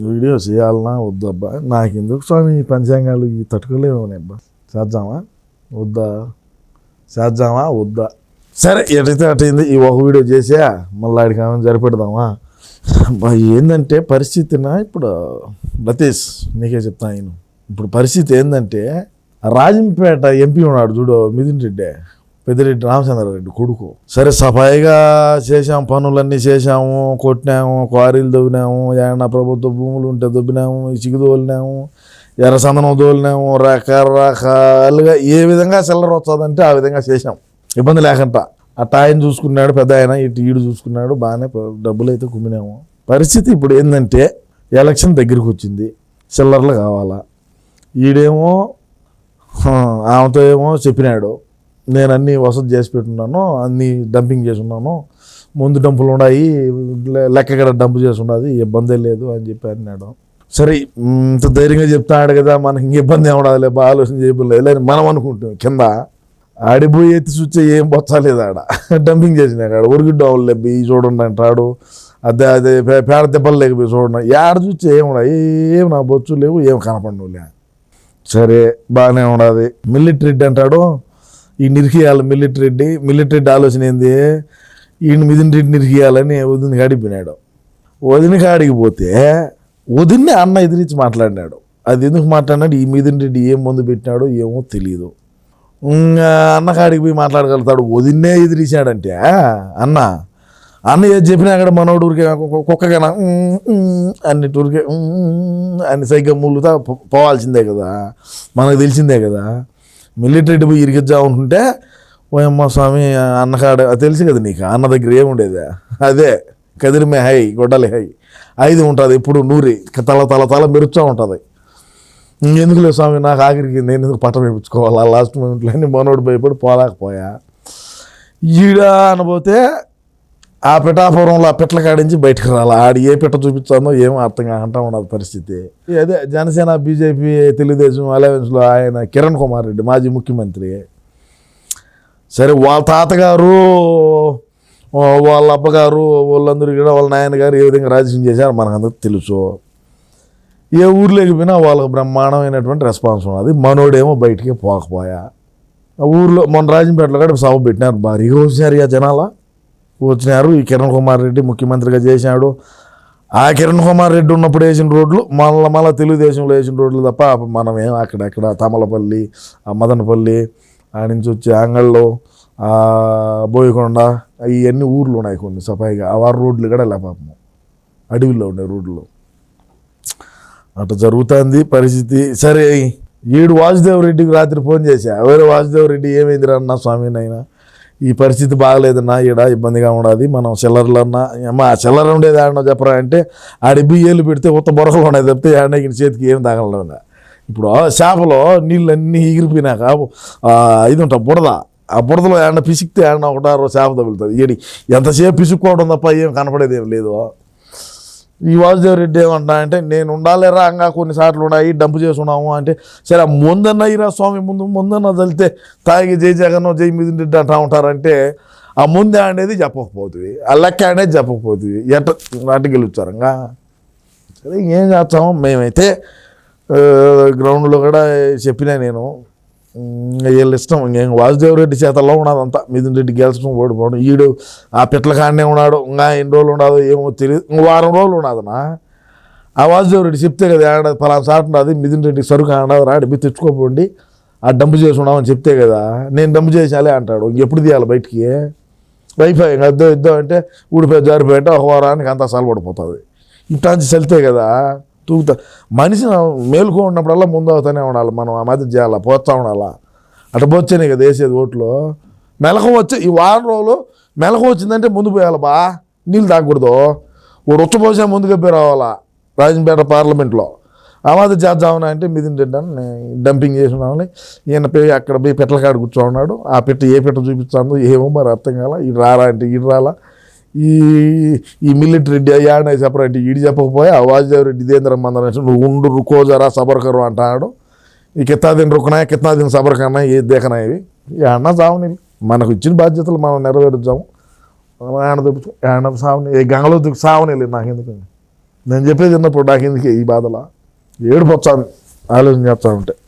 Video చేయాలనా వద్దబ్బా. నాకు ఎందుకు స్వామి ఈ పంచాంగాలు ఈ తట్టుకోలేము అబ్బా చేద్దామా? వద్దా? చేద్దామా? వద్దా? సరే ఎటైతే అటైంది. ఈ ఒక వీడియో చేసా. మళ్ళీ ఆడికి ఏమైనా సరిపెడదామా ఏంటంటే పరిస్థితిన ఇప్పుడు? లతీష్ నీకే చెప్తాను నేను. ఇప్పుడు పరిస్థితి ఏంటంటే రాజంపేట ఎంపీ ఉన్నాడు చూడు మిథున్ రెడ్డి. పెద్దిరెడ్డి రామచంద్రారెడ్డి కొడుకు. సరే సఫాయిగా చేసాం పనులన్నీ చేసాము కొట్టినాము క్వారీలు దొబ్బినాము ఏమన్నా ప్రభుత్వ భూములు ఉంటే దొబ్బినాము ఇసుకు తోలినాము ఎర్రసందనం తోలినాము రకరకాలుగా ఏ విధంగా చిల్లర వస్తుందంటే ఆ విధంగా చేసాం ఇబ్బంది లేకుండా. అట్ట ఆయన చూసుకున్నాడు పెద్ద ఆయన ఇటు ఈడు చూసుకున్నాడు బాగానే డబ్బులు అయితే కుమ్మినాము. పరిస్థితి ఇప్పుడు ఏంటంటే ఎలక్షన్ దగ్గరికి వచ్చింది చిల్లర్లు కావాలా. ఈడేమో ఆమెతో ఏమో చెప్పినాడు నేను అన్ని వసతి చేసి పెట్టున్నాను అన్ని డంపింగ్ చేసి ఉన్నాను ముందు డంపులు ఉన్నాయి లెక్కగడ లెక్క డంప్ చేసి ఉన్నది ఇబ్బందే లేదు అని చెప్పి అన్నాడు. సరే ఇంత ధైర్యంగా చెప్తున్నాడు కదా మనకి ఇంక ఇబ్బంది ఏమడదులే బాగా ఆలోచన చేయలేదు అని మనం అనుకుంటాం కింద ఆడిపోయి ఎత్తి చూచే ఏం బొచ్చలేదు ఆడ. డంపింగ్ చేసిన ఆడ ఉరిగిడ్డు అవులు లేపి చూడండి అంటాడు. అదే అదే పే- పేడ దెబ్బలు లేకపోయి చూడండి. ఆడ చూచే ఏమన్నా ఏం నా బొచ్చు లేవు ఏం కనపడనులే. సరే బాగానే ఉండదు మిలిటరీ అంటాడు. ఈ నిరికియాలి మిలిటరీ రెడ్డి మిలిటరీ ఆలోచన ఏంది? ఈయన మిదిన రెడ్డి నిరికియాలని వదిన కాడిపోయినాడు వదిన కాడికి పోతే వదిన్నే అన్న ఎదిరించి మాట్లాడినాడు. అది ఎందుకు మాట్లాడినాడు? ఈ మిదిన రెడ్డి ఏం మందు పెట్టినాడో ఏమో తెలియదు అన్న కాడికి పోయి మాట్లాడగలుగుతాడు. వదిన్నే ఎదిరించాడంటే అన్న అన్న ఏది చెప్పినా అక్కడ మనోడు ఊరికే కుక్కగా అన్నిటి ఊరికే అన్ని అని సైగా ముళ్ళుతా పోవాల్సిందే కదా. మనకు తెలిసిందే కదా. మిలిటరీ పోయి ఇరికిద్దాం అనుకుంటే ఓయమ్మ స్వామి అన్నకాడ అది తెలుసు కదా నీకు అన్న దగ్గర ఏముండేది? అదే కదిరిమే హై గొడ్డలి హై. ఐదు ఉంటుంది ఎప్పుడు నూరి తల తల తల మెరుస్తూ ఉంటుంది. ఎందుకులే స్వామి నాకు ఆఖరికి నేను ఎందుకు పట్టం వేయించుకోవాలా లాస్ట్ మూమెంట్లో అని మనోడు భయపడి పోలేకపోయా. ఈడ అనబోతే ఆ పిఠాపురంలో ఆ పిట్ల కాడించి బయటకు రాలి. ఆడు ఏ పిట్ట చూపించానో ఏమో అర్థం కాకుండా ఉండదు పరిస్థితి. అదే జనసేన బీజేపీ తెలుగుదేశం అలయన్స్లో ఆయన కిరణ్ కుమార్ రెడ్డి మాజీ ముఖ్యమంత్రి. సరే వాళ్ళ తాతగారు వాళ్ళ అబ్బగారు వాళ్ళందరూ కూడా వాళ్ళ నాయనగారు ఏ విధంగా రాజకీయం చేశారు మనకందరికి తెలుసు. ఏ ఊర్లోకి పోయినా వాళ్ళకి బ్రహ్మాండమైనటువంటి రెస్పాన్స్ ఉన్నది. మనోడేమో బయటికి పోకపోయా. ఆ ఊర్లో మన రాజంపేటలో కూడా సభ పెట్టినారు. భారీగా వచ్చినారు ఇక వచ్చినారు. ఈ కిరణ్ కుమార్ రెడ్డి ముఖ్యమంత్రిగా చేసినాడు ఆ కిరణ్ కుమార్ రెడ్డి ఉన్నప్పుడు వేసిన రోడ్లు మళ్ళీ మళ్ళీ తెలుగుదేశంలో వేసిన రోడ్లు తప్ప మనం ఏం అక్కడక్కడ తమలపల్లి ఆ మదనపల్లి ఆ నుంచి వచ్చి అంగళ్ళు బోయకొండ ఇవన్నీ ఊర్లు ఉన్నాయి కొన్ని సఫాయిగా. ఆ వారు రోడ్లు కూడా లే అడవిలో ఉండే రోడ్లు. అట్లా జరుగుతుంది పరిస్థితి. సరే ఏడు వాసుదేవ్ రెడ్డికి రాత్రి ఫోన్ చేశా. వేరే వాసుదేవ్ రెడ్డి? ఏమైంది అన్న స్వామినైనా ఈ పరిస్థితి బాగలేదన్నా ఈడ ఇబ్బందిగా ఉండదు మనం చిల్లర్లన్నా అమ్మ ఆ చిల్లర ఉండేది ఆడనో చెప్పరా అంటే ఆడి బియ్యలు పెడితే ఉత్త బొరకలు ఉన్నాయి తప్పితే ఆడకి చేతికి ఏం తగలడం ఇప్పుడు చేపలో నీళ్ళు అన్నీ ఎగిరిపోయినాక ఇది ఉంటా బుడద ఆ బుడదలో ఏమన్నా పిసికితే ఏమన్నా ఒకటారో చేప తగులుతుంది. ఏడి ఎంతసేపు పిసుక్కోవడం తప్ప ఏం కనపడేది ఏం లేదు. ఈ వాసుదేవ్ రెడ్డి ఏమంటా అంటే నేను ఉండాలేరా ఇంకా కొన్నిసార్లు ఉన్నాయి డంపు చేసుకున్నాము అంటే సరే ముందన్న ఇరా స్వామి ముందు ముందన్న తలితే తాగి జై జగన్ జై మీద రెడ్డి అంటా ఉంటారంటే ఆ ముందే అనేది చెప్పకపోతుంది ఆ లెక్క అనేది చెప్పకపోతుంది. ఎట్ట నాటి గెలుస్తారు ఇంకా? సరే ఏం చేస్తాము మేమైతే గ్రౌండ్లో కూడా చెప్పినా నేను. వీళ్ళు ఇష్టం. ఇంకేం వాసుదేవ్ రెడ్డి చేతల్లో ఉన్నది అంతా. మిథున్ రెడ్డి గెలిచడం ఓడిపోవడం ఈడు ఆ పిట్ల కాడనే ఉన్నాడు. ఇంకా ఎన్ని రోజులు ఉండదు ఏమో తెలియదు. ఇంకో వారం రోజులు ఉన్నదనా? ఆ వాసుదేవ్ రెడ్డి చెప్తే కదా ఆడ పలానా సాట్ ఉన్నది మిథున్ రెడ్డి సరుకు ఆడదు రాడి మీరు తెచ్చుకోపోండి ఆ డంపు చేసి ఉన్నామని చెప్తే కదా నేను డంపు చేసాలే అంటాడు. ఎప్పుడు తీయాలి బయటికి? వైఫై ఇంకా ఇద్దో ఇద్దో అంటే ఊడిపోయి జారిపోయి అంటే ఒక వారానికి అంతా ఇప్పటి ఇట్లాంటి చల్తే కదా తూగుతా. మనిషి మేలుకో ఉన్నప్పుడల్లా ముందు అవుతానే ఉండాలి. మనం ఆ మధ్య చేయాలా? పోతా ఉండాలా? అటు పోతేనే కదా వేసేది ఓట్లు. మెలకం వచ్చి ఈ వారం రోజులు మెలకు వచ్చిందంటే ముందు పోయాలి బా. నీళ్ళు తాగకూడదు. ఓ రొచ్చ పోసే ముందుగా పోయి రావాలా? రాజంపేట పార్లమెంట్లో. ఆ మాదిరి చేద్దామని అంటే మీది రెడ్డి డంపింగ్ చేసినామని ఈయన పోయి అక్కడ పోయి పెట్టల కాడ కూర్చో ఉన్నాడు. ఆ పెట్ట ఏ పెట్ట చూపిస్తుందో ఏమో మరి అర్థం కాల. ఇటు రారా అంటే ఇటు రాలా. ఈ ఈ మిలిటరీ రెడ్డి అయ్యాడ సెపరేట్ ఇడి చెప్పకపోయా ఆ వాసుదేవ్ రెడ్డి ఇదేంద్ర మందరం నువ్వు ఉండు రుకోజరా సబర్కరు అంటాడు. ఈ కిత్తా దిన రుకునా కిత్తా దిన సబర్కన్నా ఏ దేకనా ఇవి? ఏడన్నా సావుని మనకు ఇచ్చిన బాధ్యతలు మనం నెరవేరుద్దాము. ఆయన దుప్పు ఆడ సావుని ఏ గంగలో దుక్కు సావని నాకు ఎందుకు? నేను చెప్పేది విన్నప్పుడు నాకు ఎందుకే ఈ బాధలా? ఏడు వచ్చాను ఆలోచన చేస్తా ఉంటే.